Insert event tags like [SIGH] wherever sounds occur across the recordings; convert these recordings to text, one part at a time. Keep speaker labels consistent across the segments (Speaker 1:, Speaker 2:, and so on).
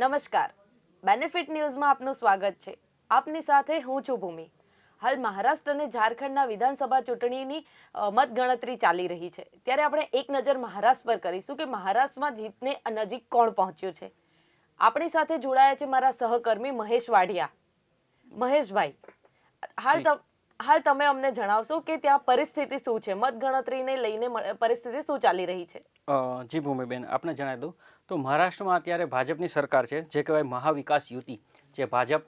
Speaker 1: નમસ્કાર. બેનિફિટ ન્યૂઝમાં આપનું સ્વાગત છે. આપની સાથે હું છું ભૂમિ. હાલ મહારાષ્ટ્ર અને ઝારખંડના વિધાનસભા ચૂંટણીની મતગણતરી ચાલી રહી છે. ત્યારે આપણે એક નજર મહારાષ્ટ્ર પર કરીશું કે મહારાષ્ટ્રમાં જીતને નજીક કોણ પહોંચ્યું છે? આપણી સાથે જોડાયા છે મારા સહકર્મી મહેશ વાઢિયા. મહેશભાઈ હાલ હાલ તમે અમને જણાવશો કે ત્યાં પરિસ્થિતિ શું છે? મતગણતરીને લઈને પરિસ્થિતિ શું ચાલી રહી છે?
Speaker 2: જી ભૂમિબેન, આપને જણાવી દઉં. તો મહારાષ્ટ્રમાં અત્યારે ભાજપની સરકાર છે, જે કહેવાય મહાવિકાસ યુતિ, જે ભાજપ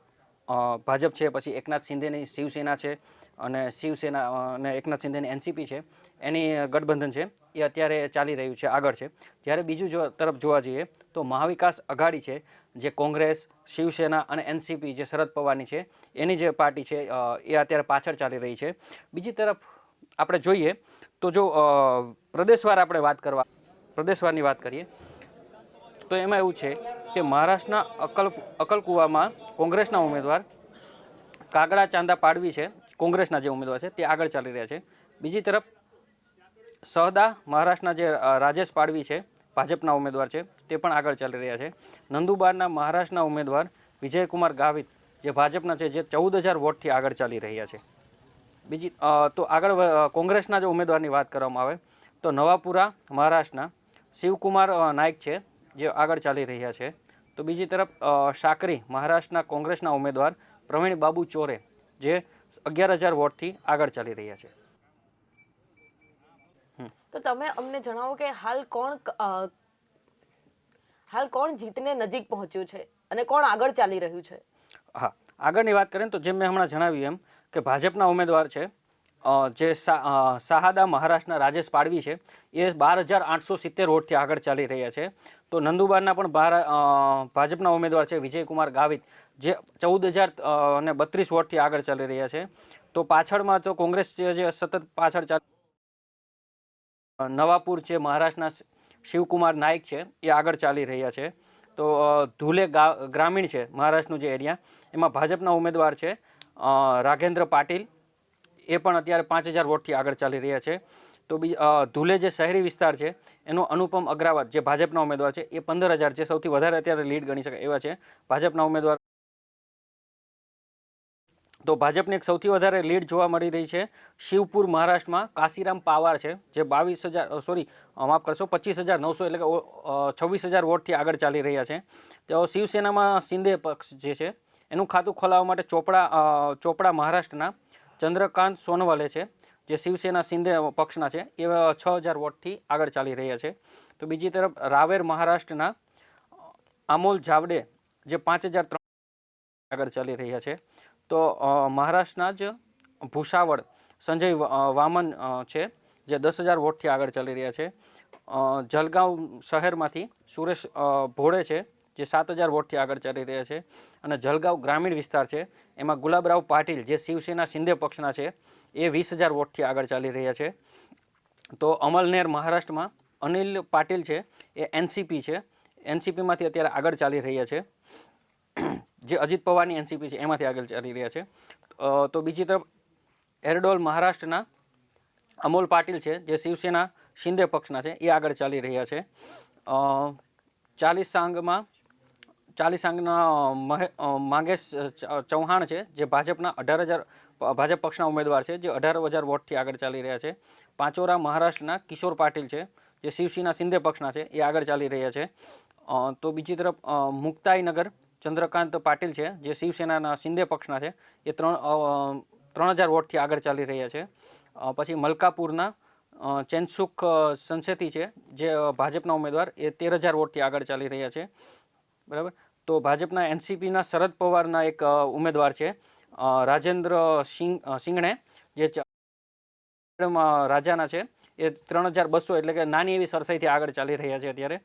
Speaker 2: ભાજપ છે, પછી એકનાથ શિંદેની શિવસેના છે અને શિવસેના અને એકનાથ શિંદેની એનસીપી છે, એની ગઠબંધન છે, એ અત્યારે ચાલી રહ્યું છે, આગળ છે. જ્યારે બીજું તરફ જોવા જઈએ, તો મહાવિકાસ અઘાડી છે જે કોંગ્રેસ, શિવસેના અને એનસીપી જે શરદ પવારની છે, એની જે પાર્ટી છે એ અત્યારે પાછળ ચાલી રહી છે. બીજી તરફ આપણે જોઈએ તો જો પ્રદેશવાર આપણે વાત કરવા, પ્રદેશવારની વાત કરીએ, તો એમાં એવું છે કે મહારાષ્ટ્રના અકલ, અકલકુવામાં કોંગ્રેસના ઉમેદવાર કાગડા ચાંદા પાડવી છે, કોંગ્રેસના જે ઉમેદવાર છે, તે આગળ ચાલી રહ્યા છે. બીજી તરફ સહદા મહારાષ્ટ્રના જે રાજેશ પાડવી છે ભાજપના ઉમેદવાર છે, તે પણ આગળ ચાલી રહ્યા છે. નંદુબારના મહારાષ્ટ્રના ઉમેદવાર વિજયકુમાર ગાવિત, જે ભાજપના છે, જે ચૌદ હજાર વોટથી આગળ ચાલી રહ્યા છે. બીજી તો આગળ કોંગ્રેસના જો ઉમેદવારની વાત કરવામાં આવે, તો નવાપુરા, મહારાષ્ટ્રના શિવકુમાર નાયક છે, જે આગળ ચાલી રહ્યા છે. તો બીજી તરફ સાકરી, મહારાષ્ટ્રના કોંગ્રેસના ઉમેદવાર પ્રવીણ બાબુ ચોરે, જે અગિયાર હજાર વોટથી આગળ ચાલી રહ્યા છે.
Speaker 1: તો તમે અમને જણાવો કે હાલ કોણ હાલ કોણ જીતને નજીક પહોંચ્યું છે અને કોણ આગળ ચાલી રહ્યું છે?
Speaker 2: હા, આગળની વાત કરીએ તો જેમ મેં હમણાં જણાવ્યું એમ કે ભાજપના ઉમેદવાર છે જે સાહાદા મહારાષ્ટ્રના રાજેશ પાડવી છે, એ બાર હજાર આઠસો સિત્તેર વોટથી આગળ ચાલી રહ્યા છે. તો નંદુબારના પણ બાર ભાજપના ઉમેદવાર છે વિજયકુમાર ગાવિત, જે ચૌદ હજાર અને બત્રીસ વોટથી આગળ ચાલી રહ્યા છે. તો પાછળમાં તો કોંગ્રેસ જે સતત પાછળ ચાલી નવાપુર છે, મહારાષ્ટ્રના શિવકુમાર નાયક છે, એ આગળ ચાલી રહ્યા છે. તો ધુલે ગ્રામીણ છે, મહારાષ્ટ્રનું જે એરિયા, એમાં ભાજપના ઉમેદવાર છે રાઘેન્દ્ર પાટીલ. એ પણ અત્યારે પાંચ હજાર વોટથી આગળ ચાલી રહ્યા છે. તો બી ધુલે જે શહેરી વિસ્તાર છે, એનો અનુપમ અગ્રાવત જે ભાજપના ઉમેદવાર છે, એ પંદર હજાર છે, સૌથી વધારે અત્યારે લીડ ગણી શકાય એવા છે. ભાજપના ઉમેદવાર તો ભાજપને એક સૌથી વધારે લીડ જોવા મળી રહી છે શિવપુર, મહારાષ્ટ્રમાં. કાશીરામ પાવાર છે, જે બાવીસ હજાર સોરી માફ કરશો, પચીસ હજાર નવસો એટલે કે છવ્વીસ હજાર વોટથી આગળ ચાલી રહ્યા છે. તેઓ શિવસેનામાં શિંદે પક્ષ જે છે, એનું ખાતું ખોલાવવા માટે ચોપડા ચોપડા મહારાષ્ટ્રના ચંદ્રકાંત સોનવાલે છે, જે શિવસેના શિંદે પક્ષના છે એ છ હજાર વોટથી આગળ ચાલી રહ્યા છે. તો બીજી તરફ રાવેર મહારાષ્ટ્રના અમોલ જાવડે, જે પાંચ હજાર ત્રણ આગળ ચાલી રહ્યા છે. તો મહારાષ્ટ્રના જ ભૂસાવળ સંજય વામન છે, જે દસ હજાર વોટથી આગળ ચાલી રહ્યા છે. જલગાંવ શહેરમાંથી સુરેશ ભોળે છે, જે સાત હજાર વોટથી આગળ ચાલી રહ્યા છે. અને જલગાંવ ગ્રામીણ વિસ્તાર છે, એમાં ગુલાબરાવ પાટીલ, જે શિવસેના શિંદે પક્ષના છે, એ વીસ હજાર વોટથી આગળ ચાલી રહ્યા છે. તો, અમલનેર મહારાષ્ટ્રમાં અનિલ પાટીલ છે, એ એનસીપી છે. એનસીપીમાંથી અત્યારે આગળ ચાલી રહ્યા છે. જે અજીત પવારની એનસીપી છે, એમાંથી આગળ ચાલી રહ્યા છે. તો બીજી તરફ એરડોલ મહારાષ્ટ્રના અમોલ પાટીલ છે, જે શિવસેના શિંદે પક્ષના છે, એ આગળ ચાલી રહ્યા છે. ચાલીસ સાંગમાં ચાલીસ સાંગના માંગેશ ચૌહાણ છે, જે ભાજપના અઢાર હજાર, ભાજપ પક્ષના ઉમેદવાર છે, જે અઢાર હજાર વોટથી આગળ ચાલી રહ્યા છે. પાંચોરા મહારાષ્ટ્રના કિશોર પાટીલ છે, જે શિવસેના શિંદે પક્ષના છે, એ આગળ ચાલી રહ્યા છે. તો બીજી તરફ મુક્તાઈનગર ચંદ્રકાંત પાટીલ છે, જે શિવસેનાના શિંદે પક્ષના છે, એ ત્રણ ત્રણ હજાર વોટથી આગળ ચાલી રહ્યા છે. પછી મલકાપુરના ચેનસુખ સંસેતી છે, જે ભાજપના ઉમેદવાર, એ તેર હજાર વોટથી આગળ ચાલી રહ્યા છે. બરાબર? તો ભાજપના એનસીપીના શરદ પવારના એક ઉમેદવાર છે રાજેન્દ્ર સિંહ સિંગણે, જે રાજાના છે, એ ત્રણ હજાર બસો એટલે કે નાની એવી સરસાઈથી આગળ ચાલી રહ્યા છે અત્યારે.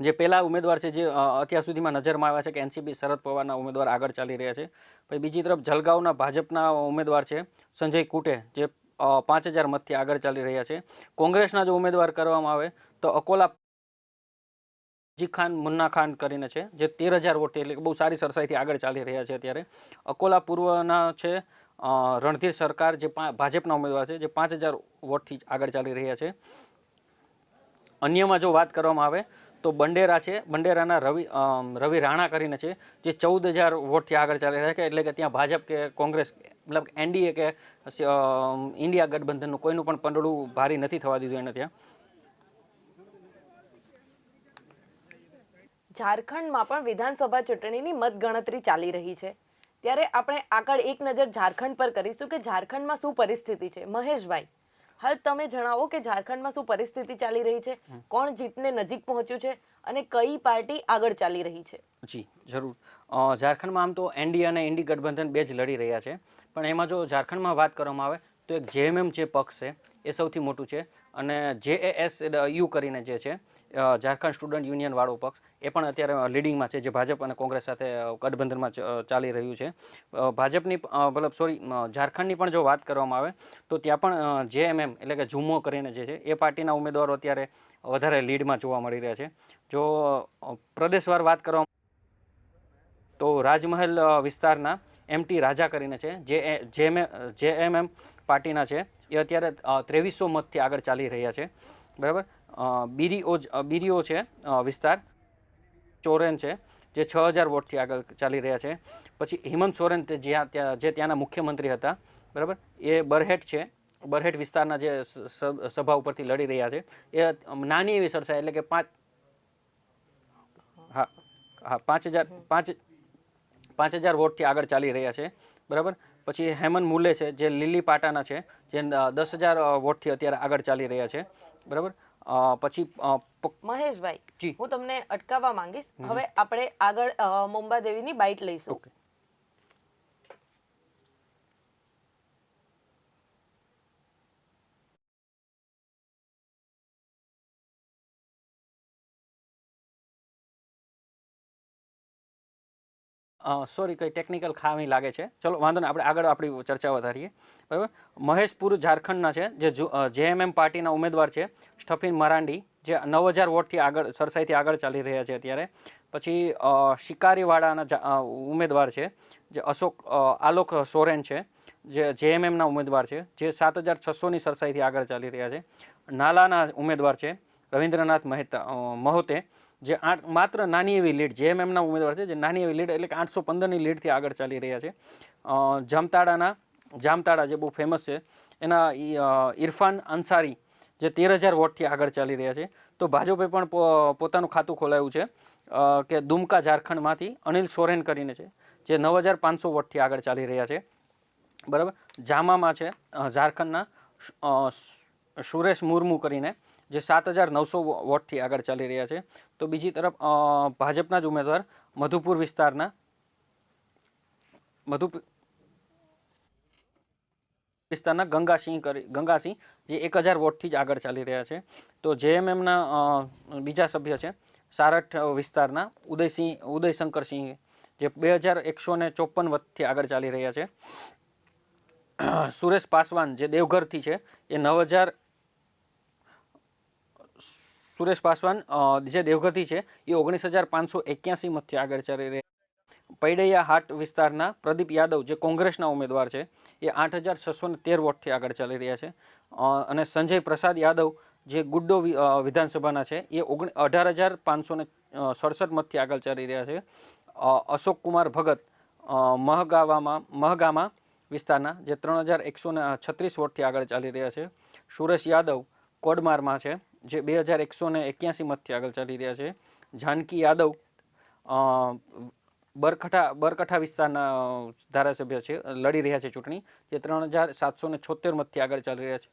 Speaker 2: જે પહેલા ઉમેદવાર છે જે અત્યાર સુધીમાં નજરમાં આવ્યા છે કે એનસીપી શરદ પવારના ઉમેદવાર આગળ ચાલી રહ્યા છે. પછી બીજી તરફ જલગાવના ભાજપના ઉમેદવાર છે સંજય કુટે, જે પાંચ હજાર મતથી આગળ ચાલી રહ્યા છે. કોંગ્રેસના જો ઉમેદવાર કરવામાં આવે તો અકોલા જી ખાન, મુન્ના ખાન કરીને છે, જે તેર હજાર વોટ એટલે બહુ સારી સરસાઈથી આગળ ચાલી રહ્યા છે અત્યારે. અકોલા પૂર્વના છે રણધીર સરકાર જે ભાજપના ઉમેદવાર છે, જે પાંચ હજાર વોટથી આગળ ચાલી રહ્યા છે. અન્યમાં જો વાત કરવામાં આવે તો બંડેરા છે. બંડેરાના રવિ રવિ રાણા કરીને છે, જે ચૌદ હજાર વોટથી આગળ ચાલી રહ્યા છે, એટલે કે ત્યાં ભાજપ કે કોંગ્રેસ, મતલબ એનડીએ કે ઇન્ડિયા ગઠબંધનનું કોઈનું પણ પંડળું ભારી નથી થવા દીધું એને ત્યાં.
Speaker 1: ઝારખંડમાં પણ વિધાનસભા ચૂંટણીની મતગણતરી ચાલી રહી છે. ત્યારે આપણે આગળ એક નજર ઝારખંડ પર કરીશું કે ઝારખંડમાં શું પરિસ્થિતિ છે. મહેશભાઈ. હાલ તમે જણાવો કે ઝારખંડમાં શું પરિસ્થિતિ ચાલી રહી છે? કોણ જીતને નજીક પહોંચ્યું છે? અને કઈ પાર્ટી આગળ ચાલી રહી છે?
Speaker 2: જી જરૂર. ઝારખંડમાં આમ તો એનડીએ અને એનડી ગઠબંધન બે જ લડી રહ્યા છે. પણ એમાં જો ઝારખંડમાં વાત કરવામાં આવે તો એક જેએમએમ જે પક્ષ છે એ સૌથી મોટું છે. અને જેએએસ યુ કરીને જે છે ઝારખંડ સ્ટુડન્ટ યુનિયન વાળો પક્ષ, એ પણ અત્યારે લીડિંગમાં છે, જે ભાજપ અને કોંગ્રેસ સાથે ગઠબંધનમાં ચાલી રહ્યું છે. ભાજપની મતલબ સોરી ઝારખંડની પણ જો વાત કરવામાં આવે, તો ત્યાં પણ જેએમએમ એટલે કે ઝુમો કરીને જે છે, એ પાર્ટીના ઉમેદવારો અત્યારે વધારે લીડમાં જોવા મળી રહ્યા છે. જો પ્રદેશવાર વાત કરવામાં તો રાજમહેલ વિસ્તારના એમટી રાજા કરીને છે, જે જે એમ એમ પાર્ટીના છે, એ અત્યારે ત્રેવીસો મતથી આગળ ચાલી રહ્યા છે. બરાબર? બીરીઓ બીરીઓ છે વિસ્તાર. ચોરેન છે, જે છ હજાર વોટથી આગળ ચાલી રહ્યા છે. પછી હિમંત સોરેન જ્યાં ત્યાં, જે ત્યાંના મુખ્યમંત્રી હતા, બરાબર? એ બરહેટ છે, બરહેટ વિસ્તારના જે સભા ઉપરથી લડી રહ્યા છે. એ નાની એવી સરસાઈ એટલે કે પાંચ હા હા, પાંચ હજાર, પાંચ પાંચ હજાર વોટથી આગળ ચાલી રહ્યા છે, બરાબર? પછી હેમંત મુલે છે, જે લીલી પાટાના છે, જે દસ હજાર વોટથી અત્યારે આગળ ચાલી રહ્યા છે, બરાબર? પછી
Speaker 1: મહેશભાઈ. હું તમને અટકાવવા માંગીશ. હવે આપણે આગળ મુંબા દેવીની બાઇટ લઈશું.
Speaker 2: સોરી કંઈ ટેકનિકલ ખામી લાગે છે. ચલો, વાંધો ને આપણે આગળ આપણી ચર્ચા વધારીએ. બરાબર? મહેશપુર ઝારખંડના છે, જે જેએમએમ પાર્ટીના ઉમેદવાર છે, સ્ટફિન મરાંડી, જે નવ હજાર વોટથી આગળ, સરસાઈથી આગળ ચાલી રહ્યા છે અત્યારે. પછી શિકારીવાડાના ઉમેદવાર છે, જે અશોક આલોક સોરેન છે, જે જેએમએમના ઉમેદવાર છે, જે સાત હજાર છસોની સરસાઈથી આગળ ચાલી રહ્યા છે. નાલાના ઉમેદવાર છે, રવિન્દ્રનાથ મહેતા મહોતે. જે આઠ, માત્ર નાની એવી લીડ જેએમએમના ઉમેદવાર છે, જે નાની એવી લીડ, એટલે કે આઠસો પંદરની લીડથી આગળ ચાલી રહ્યા છે. જામતાડાના, જામતાડા જે બહુ ફેમસ છે, એના ઇરફાન અંસારી જે તેર હજાર વોટથી આગળ ચાલી રહ્યા છે. તો ભાજપે પણ પોતાનું ખાતું ખોલાવ્યું છે કે દુમકા ઝારખંડમાંથી અનિલ સોરેન કરીને છે, જે નવ હજાર પાંચસો વોટથી આગળ ચાલી રહ્યા છે. બરાબર? જામામાં છે ઝારખંડના સુરેશ મુર્મુ કરીને જે સાત હજાર નવસો વોટથી આગળ ચાલી રહ્યા છે. તો બીજી તરફ ભાજપના જ ઉમેદવાર મધુપુર વિસ્તારના. મધુપુર વિસ્તારના ગંગાસિંહ કરી, ગંગાસિંહ, જે એક હજાર વોટથી જ આગળ ચાલી રહ્યા છે. તો જેએમએમના બીજા સભ્ય છે, સારઠ વિસ્તારના ઉદયસિંહ, ઉદયશંકરસિંહ, જે બે હજાર એકસો ને ચોપન વોટથી આગળ ચાલી રહ્યા છે. સુરેશ પાસવાન, જે દેવઘરથી છે, એ નવ હજાર સુરેશ પાસવાન જે દેવગતિ છે, એ ઓગણીસ હજાર પાંચસો એક્યાસી મતથી આગળ ચાલી રહ્યા પૈડૈયા હાટ વિસ્તારના પ્રદીપ યાદવ, જે કોંગ્રેસના ઉમેદવાર છે, એ આઠ હજાર છસો ને તેર વોટથી આગળ ચાલી રહ્યા છે. અને સંજય પ્રસાદ યાદવ, જે ગુડ્ડો વિધાનસભાના છે, એ ઓગણ, અઢાર હજાર પાંચસો ને સડસઠ મતથી આગળ ચાલી રહ્યા છે. અશોક કુમાર ભગત મહગાવામાં, મહગામા વિસ્તારના, જે ત્રણ હજાર એકસો છત્રીસ વોટથી આગળ ચાલી રહ્યા છે. સુરેશ યાદવ, કોડમારમાં છે. જે બે હજાર એકસો ને એક્યાસી મતથી આગળ ચાલી રહ્યા છે. જાનકી યાદવ બરકઠા બરકઠા વિસ્તારના ધારાસભ્ય છે લડી રહ્યા છે ચૂંટણી. જે ત્રણ હજાર સાતસો ને છોતેર મતથી આગળ ચાલી રહ્યા છે.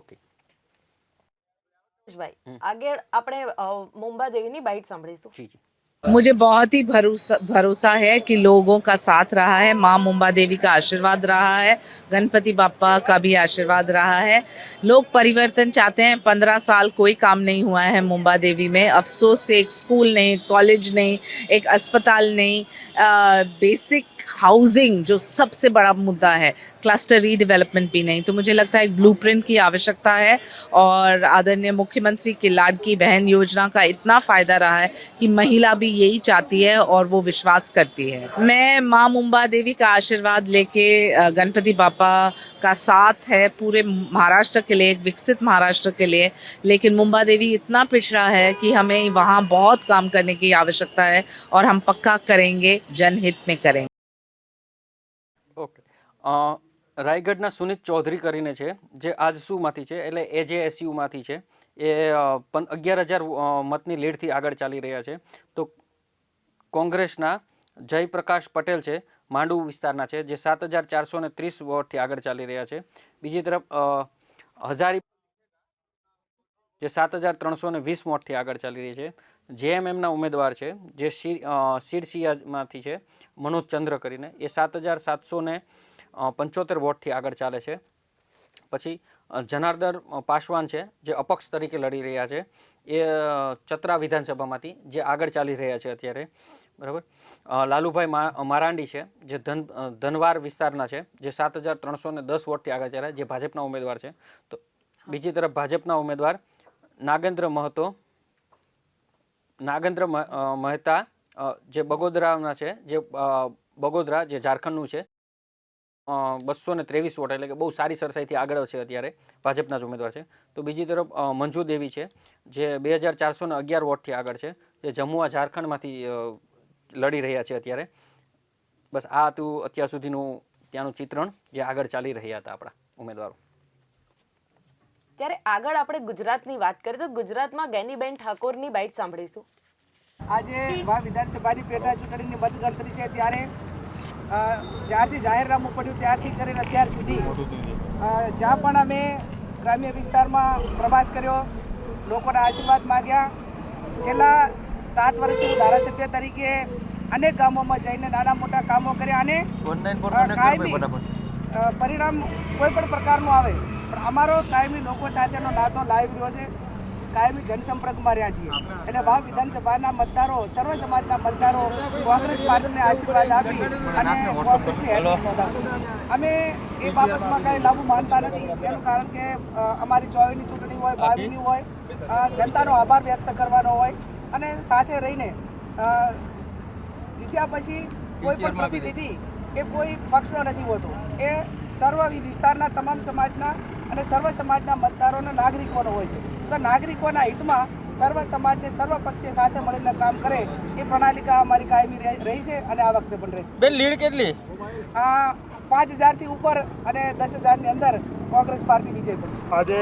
Speaker 2: ઓકે.
Speaker 1: ભાઈ આગળ આપણે મુંબા દેવીની બાઇટ સાંભળીશું.
Speaker 2: જી જી.
Speaker 3: मुझे बहुत ही भरोसा भरोसा है कि लोगों का साथ रहा है माँ मुंबा देवी का आशीर्वाद रहा है गणपति बापा का भी आशीर्वाद रहा है। लोग परिवर्तन चाहते हैं पंद्रह साल कोई काम नहीं हुआ है मुंबा देवी में। अफसोस से एक स्कूल नहीं कॉलेज नहीं एक अस्पताल नहीं आ, बेसिक हाउसिंग जो सबसे बड़ा मुद्दा है क्लस्टर रीडेवलपमेंट भी नहीं। तो मुझे लगता है एक ब्लूप्रिंट की आवश्यकता है और आदरणीय मुख्यमंत्री की लाडकी बहन योजना का इतना फ़ायदा रहा है कि महिला भी यही चाहती है और वो विश्वास करती है मैं माँ मुंबा देवी का आशीर्वाद लेके अ, गणपति बापा का साथ है पूरे महाराष्ट्र के लिए एक विकसित महाराष्ट्र के लिए लेकिन मुंबा देवी इतना पिछड़ा है कि हमें वहाँ बहुत काम करने की आवश्यकता है और हम पक्का करेंगे जनहित में करेंगे
Speaker 2: ઓકે અ, રાયગઢના સુનિત ચૌધરી કરીને છે જે આજસુમાંથી છે એટલે એજેએસયુમાંથી છે એ અ, પન અગિયાર હજાર મતની લીડથી આગળ ચાલી રહ્યા છે તો કોંગ્રેસના જયપ્રકાશ પટેલ છે, માંડુ વિસ્તારના છે, જે સાત હજાર ચારસો ને ત્રીસ વોટથી આગળ ચાલી રહ્યા છે. બીજી તરફ હજારી જે સાત હજાર ત્રણસો ને વીસ વોટથી આગળ ચાલી રહી છે. જેએમએમના ઉમેદવાર છે, જે શિરસિયામાંથી છે, મનોજ ચંદ્ર કરીને. એ સાત હજાર સાતસો ને પંચોતેર વોટથી આગળ ચાલે છે. પછી અ, જનાર્દન પાસવાન છે જે અપક્ષ તરીકે લડી રહ્યા છે. એ ચતરા વિધાનસભામાંથી જે આગળ ચાલી રહ્યા છે અત્યારે. બરાબર? લાલુભાઈ મારાંડી છે જે ધન ધનવાર વિસ્તારના છે જે સાત હજાર ત્રણસો ને દસ વોટથી આગળ ચાલ્યા જે ભાજપના ઉમેદવાર છે. તો બીજી તરફ ભાજપના ઉમેદવાર નાગેન્દ્ર મહતો નાગેન્દ્ર મહેતા જે બગોદરાના છે જે બગોદરા જે ઝારખંડનું છે બસો ને ત્રેવીસ વોટ એટલે કે બહુ સારી સરસાઈથી આગળ છે અત્યારે ભાજપના જ ઉમેદવાર છે. તો બીજી તરફ મંજુ દેવી છે જે બે હજાર ચારસો ને અગિયાર વોટથી આગળ છે જે જમ્મુઆ ઝારખંડમાંથી લડી રહ્યા છે અત્યારે. બસ આ હતું અત્યાર સુધીનું ત્યાંનું ચિત્રણ જે આગળ ચાલી રહ્યા હતા આપણા ઉમેદવારો.
Speaker 1: ત્યારે આગળ આપણે ગુજરાતની વાત કરીએ તો ગુજરાતમાં ગેનીબેન ઠાકોરની બાઇટ સાંભળીશું.
Speaker 4: આજે વિધાનસભાની પેટા ચૂંટણીની મતગણતરી છે ત્યારે જ્યારથી જાહેરનામું પડ્યું ત્યારથી કરીને અત્યાર સુધી જ્યાં પણ અમે ગ્રામ્ય વિસ્તારમાં પ્રવાસ કર્યો લોકોના આશીર્વાદ માગ્યા. છેલ્લા સાત વર્ષથી હું ધારાસભ્ય તરીકે અનેક ગામોમાં જઈને નાના મોટા કામો કર્યા અને કાયમી પરિણામ કોઈ પણ પ્રકારનું આવે પણ અમારો કાયમી લોકો સાથેનો નાતો લાઈવ રહ્યો છે. કાયમી જનસંપર્કમાં રહ્યા છીએ. એટલે વાવ વિધાનસભાના મતદારો સર્વ સમાજના મતદારો કોંગ્રેસ પાર્ટીને આશીર્વાદ આપી અને કોંગ્રેસની હેલ્પ નોંધાવશે અમે એ બાબતમાં કાંઈ લાભ માનતા નથી એનું કારણ કે અમારી ચોવીની ચૂંટણી હોય બાવીની હોય જનતાનો આભાર વ્યક્ત કરવાનો હોય અને સાથે રહીને જીત્યા પછી કોઈ પણ પ્રતિનિધિ એ કોઈ પક્ષનો નથી હોતો. એ સર્વ વિસ્તારના તમામ સમાજના અને સર્વ સમાજના મતદારોના નાગરિકોનો હોય છે. તો નાગરિકોના હિતમાં સર્વ સમાજને સર્વ પક્ષીય સાથે મળીને કામ કરે એ પ્રણાલિકા અમારી કાયમી રહે- છે અને આ વખતે પણ રહેશે
Speaker 2: બેન લીડ કેટલી?
Speaker 4: આ પાંચ હજારથી ઉપર અને દસ હજારની અંદર કોંગ્રેસ પાર્ટી વિજય બનશે
Speaker 5: આજે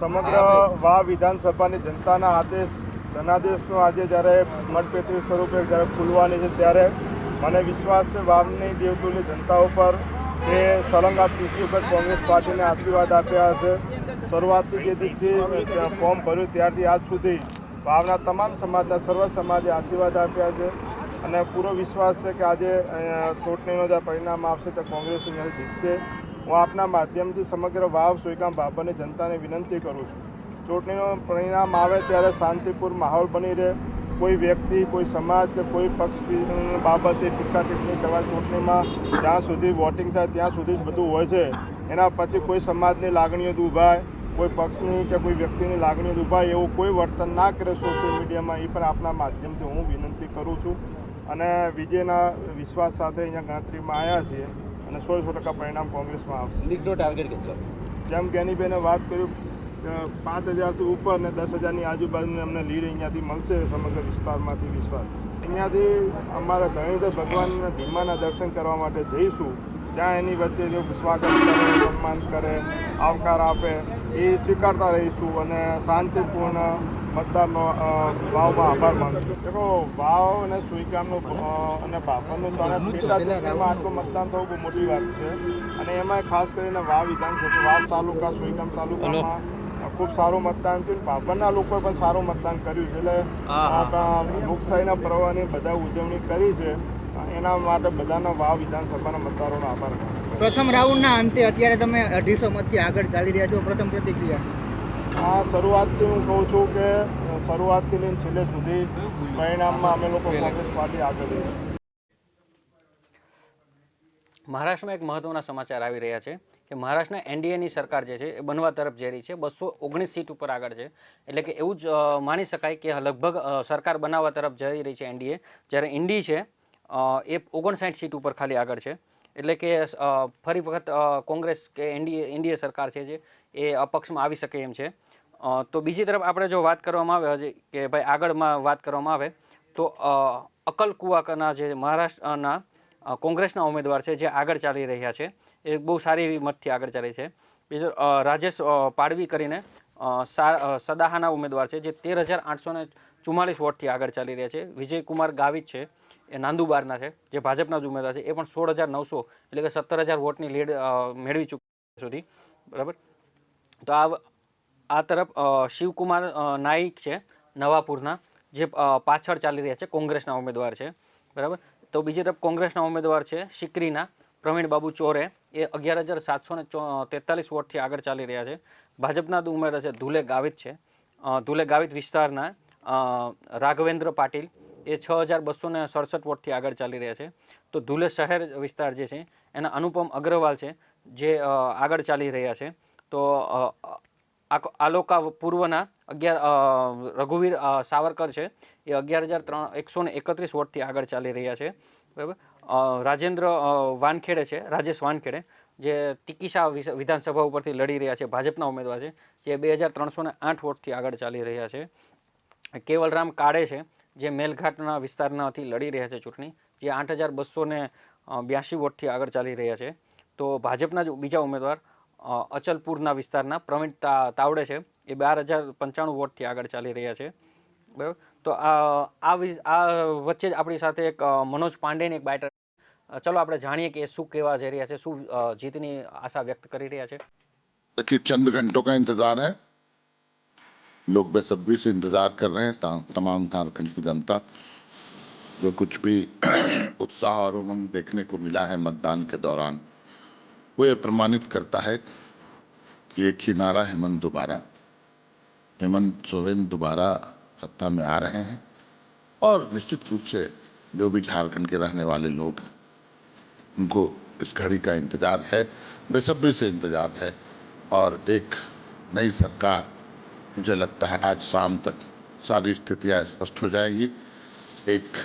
Speaker 5: સમગ્ર વાવ વિધાનસભાની જનતાના આદેશ જનાદેશનો આજે જ્યારે મતપેટી સ્વરૂપે જ્યારે ખુલવાની છે ત્યારે મને વિશ્વાસ છે વાવની દેવતુની જનતા ઉપર એ સળંગ આ ત્રીજી વખત કોંગ્રેસ પાર્ટીને આશીર્વાદ આપ્યા હશે. શરૂઆતથી જે દિવસે ફોર્મ ભર્યું ત્યારથી આજ સુધી વાવના તમામ સમાજના સર્વ સમાજે આશીર્વાદ આપ્યા છે અને પૂરો વિશ્વાસ છે કે આજે ચૂંટણીનો જે પરિણામ આવશે તે કોંગ્રેસ અહીંયાથી જીતશે. હું આપના માધ્યમથી સમગ્ર વાવ, સોયગામ બાબરની જનતાને વિનંતી કરું છું. ચૂંટણીનું પરિણામ આવે ત્યારે શાંતિપૂર્ણ માહોલ બની રહે. કોઈ વ્યક્તિ, કોઈ સમાજ કે કોઈ પક્ષ બાબતે ટીકા ટિપ્પણી કરવા ચૂંટણીમાં જ્યાં સુધી વોટિંગ થાય ત્યાં સુધી જ બધું હોય છે. એના પછી કોઈ સમાજની લાગણીઓ દુભાય કોઈ પક્ષની કે કોઈ વ્યક્તિની લાગણીઓ દુભાય એવું કોઈ વર્તન ના કરે સોશિયલ મીડિયામાં એ પણ આપના માધ્યમથી હું વિનંતી કરું છું. અને વિજયના વિશ્વાસ સાથે અહીંયા ગણતરીમાં આવ્યા છીએ અને સો સો ટકા પરિણામ કોંગ્રેસમાં આવશે.
Speaker 6: લીગનો ટાર્ગેટ કેટલો?
Speaker 5: જેમ જ્ઞાનીબેને વાત કર્યું પાંચ હજારથી ઉપર અને દસ હજારની આજુબાજુની અમને લીડ અહીંયાથી મળશે સમગ્ર વિસ્તારમાંથી વિશ્વાસ અહીંયાથી અમારા ધણીધર ભગવાનના ધીમાના દર્શન કરવા માટે જઈશું. ત્યાં એની વચ્ચે જો સ્વાગત કરે સન્માન કરે આવકાર આપે એ સ્વીકારતા રહીશું અને શાંતિપૂર્ણ મતદારનો ભાવમાં વાવમાં આભાર માનશું દેખો વાવ અને સુઈગામનું અને બાપરનું ત્રણે પેટા ચૂંટણીમાં આટલું મતદાન થવું બહુ મોટી વાત છે. અને એમાં ખાસ કરીને વાવ વિધાનસભા વાવ તાલુકા સુઈગામ તાલુકામાં ખૂબ સારું મતદાન થયું. બાબરના લોકોએ પણ સારું મતદાન કર્યું છે. એટલે લોકશાહીના પર્વની બધા ઉજવણી કરી છે. એના માટે બધાના વાવ વિધાનસભાના મતદારોનો આભાર.
Speaker 6: પ્રથમ રાઉન્ડના અંતે અત્યારે તમે અઢીસો મતથી આગળ ચાલી રહ્યા છો. પ્રથમ પ્રતિક્રિયા
Speaker 5: આ શરૂઆતથી હું કહું છું કે શરૂઆતથી લઈને છેલ્લે સુધી પરિણામમાં અમે લોકો કોંગ્રેસ પાર્ટી આગળ રહીશું
Speaker 2: મહારાષ્ટ્રમાં એક મહત્વના સમાચાર આવી રહ્યા છે કે મહારાષ્ટ્રના એનડીએની સરકાર જે છે એ બનવા તરફ જઈ રહી છે. બસો ઓગણીસ સીટ ઉપર આગળ છે. એટલે કે એવું જ માની શકાય કે લગભગ સરકાર બનાવવા તરફ જઈ રહી છે એનડીએ. જ્યારે ઇન્ડી છે એ ઓગણસાઠ સીટ ઉપર ખાલી આગળ છે. એટલે કે ફરી વખત કોંગ્રેસ કે એનડીએ એનડીએ સરકાર છે જે, એ અપક્ષમાં આવી શકે એમ છે. તો બીજી તરફ આપણે જો વાત કરવામાં આવે, હજી કે ભાઈ આગળમાં વાત કરવામાં આવે, તો અકલકુવાકના જે મહારાષ્ટ્રના કોંગ્રેસના ઉમેદવાર છે જે આગળ ચાલી રહ્યા છે. એ બહુ સારી એવી મતથી આગળ ચાલે છે. બીજો રાજેશ પાડવી કરીને સા- સદાહાના ઉમેદવાર છે જે તેર હજાર આઠસો ચુમ્માલીસ વોટથી આગળ ચાલી રહ્યા છે. વિજયકુમાર ગાવિત છે, એ નાંદુબારના છે, જે ભાજપના જ ઉમેદવાર છે. એ પણ સોળ હજાર નવસો એટલે કે સત્તર હજાર વોટની લીડ મેળવી ચૂક્યા સુધી. બરાબર? તો આ આ તરફ શિવકુમાર નાઈક છે, નવાપુરના, જે પાછળ ચાલી રહ્યા છે, કોંગ્રેસના ઉમેદવાર છે. બરાબર? તો બીજી તરફ કોંગ્રેસના ઉમેદવાર છે સિકરીના પ્રવીણ બાબુ ચોરે, એ અગિયાર હજાર સાતસો ને તેતાલીસ વોટથી આગળ ચાલી રહ્યા છે. ભાજપના ઉમેદવાર છે, ધુલે ગાવિત છે. ધુલે ગાવિત વિસ્તારના રાઘવેન્દ્ર પાટીલ એ છ હજાર બસો ને સડસઠ વોટથી આગળ ચાલી રહ્યા છે. તો ધુલે શહેર વિસ્તાર જે છે, એના અનુપમ અગ્રવાલ છે, જે આગળ ચાલી રહ્યા છે. તો આલોકા પૂર્વના અગિયાર રઘુવીર સાવરકર છે, એ અગિયાર હજાર ત્રણ એકસો ને એકત્રીસ વોટથી આગળ ચાલી રહ્યા છે. બરાબર? રાજેન્દ્ર વાનખેડે છે, રાજેશ વાનખેડે, જે ટીકીસા વિધાનસભા ઉપરથી લડી રહ્યા છે, ભાજપના ઉમેદવાર છે, જે બે હજાર ત્રણસો ને આઠ વોટથી આગળ ચાલી રહ્યા છે. કેવલરામ કાળે છે, જે મેલઘાટના વિસ્તારનાથી લડી રહ્યા છે ચૂંટણી, જે આઠ હજાર બસો ને બ્યાસી વોટથી આગળ ચાલી રહ્યા છે. તો ભાજપના જ બીજા ઉમેદવાર અચલપુરના વિસ્તારના પ્રવીણ તા, તાવડે છે, એ બાર હજાર પંચાણું વોટથી આગળ ચાલી રહ્યા છે. બરાબર? તો આ આ વચ્ચે જ આપણી સાથે એક મનોજ પાંડેને એક બાઇટર ચલો આપણે જાણીએ કે શું કહેવા જઈ રહ્યા છે, શું જીતની આશા વ્યક્ત કરી રહ્યા છે.
Speaker 7: ચંદ ઘંટો કા ઇંતજાર હૈ? लोग बेसब्री से इंतज़ार कर रहे हैं तमाम झारखंड की जनता, जो कुछ भी [CLEARS THROAT] उत्साह और उमंग देखने को मिला है मतदान के दौरान, वो ये प्रमाणित करता है कि एक ही नारा हेमंत दोबारा, हेमंत सोरेन दोबारा सत्ता में आ रहे हैं और निश्चित रूप से जो भी झारखंड के रहने वाले लोग हैं, उनको इस घड़ी का इंतज़ार है, बेसब्री से इंतज़ार है और एक नई सरकार मुझे लगता है आज शाम तक सारी स्थितियाँ स्पष्ट हो जाएँगी। एक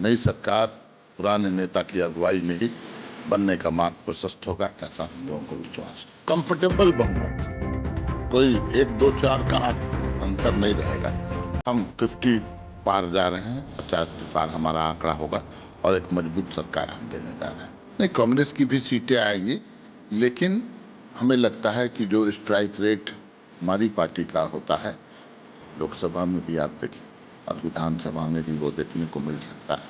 Speaker 7: नई सरकार, पुराने नेता की अगुवाई में ही बनने का मार्ग प्रशस्त होगा, ऐसा हम लोगों को विश्वास कंफर्टेबल बहुमत। कोई एक, दो, चार का अंतर नहीं रहेगा। हम फिफ्टी पार जा रहे हैं, पचास के पार हमारा आंकड़ा होगा और एक मज़बूत सरकार हम देने जा रहे हैं। नहीं, कांग्रेस की भी सीटें आएँगी, लेकिन हमें लगता है कि जो स्ट्राइक रेट हमारी पार्टी का होता है। लोकसभा में भी आप देखें और विधानसभा में भी वो देखने को मिल सकता है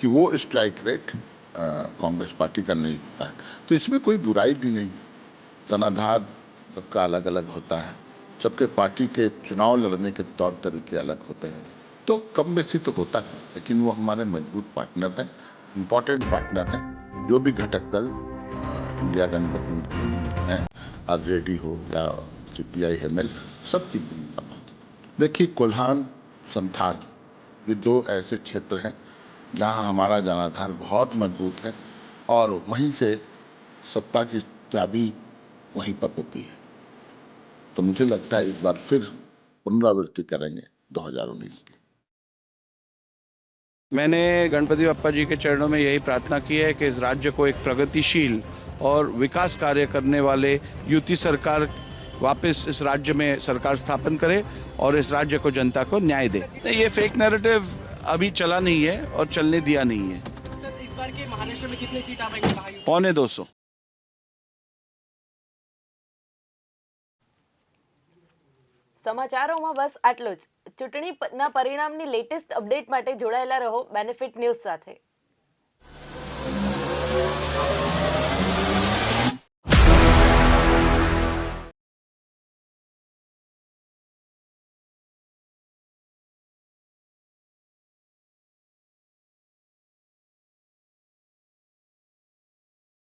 Speaker 7: कि वो स्ट्राइक रेट कांग्रेस पार्टी का नहीं होता है। तो इसमें कोई बुराई भी नहीं तनाधार सबका अलग अलग होता है। सबके पार्टी के चुनाव लड़ने के तौर तरीके अलग होते हैं। तो कम बेसी तो होता है, लेकिन वो हमारे मज़बूत पार्टनर हैं इम्पोर्टेंट पार्टनर हैं। जो भी घटक दल इंडिया गठबंधन है आरजेडी हो या सीपीआई एम एल सबकी भूमिका बहुत है। देखिए, कोल्हान संथाल, ये दो ऐसे क्षेत्र हैं, जहाँ हमारा जनाधार बहुत मज़बूत है, और वहीं से सत्ता की चाबी वहीं पर होती है तो मुझे लगता है इस बार फिर पुनरावृत्ति करेंगे 2019 की
Speaker 8: मैंने गणपति बप्पा जी के चरणों में यही प्रार्थना की है कि इस राज्य को एक प्रगतिशील और विकास कार्य करने वाले युति सरकार वापस इस राज्य में सरकार स्थापन करे और इस राज्य को जनता को न्याय दे नहीं, ये फेक नैरेटिव अभी चला नहीं है और चलने दिया नहीं है
Speaker 9: सर इस बार के महाराष्ट्र में कितनी सीट आ पाएंगे महायुति
Speaker 8: पौने दो सौ
Speaker 1: સમાચારોમાં બસ આટલું જ ચૂંટણીના પરિણામની લેટેસ્ટ અપડેટ માટે જોડાયેલા રહો બેનિફિટ ન્યૂઝ સાથે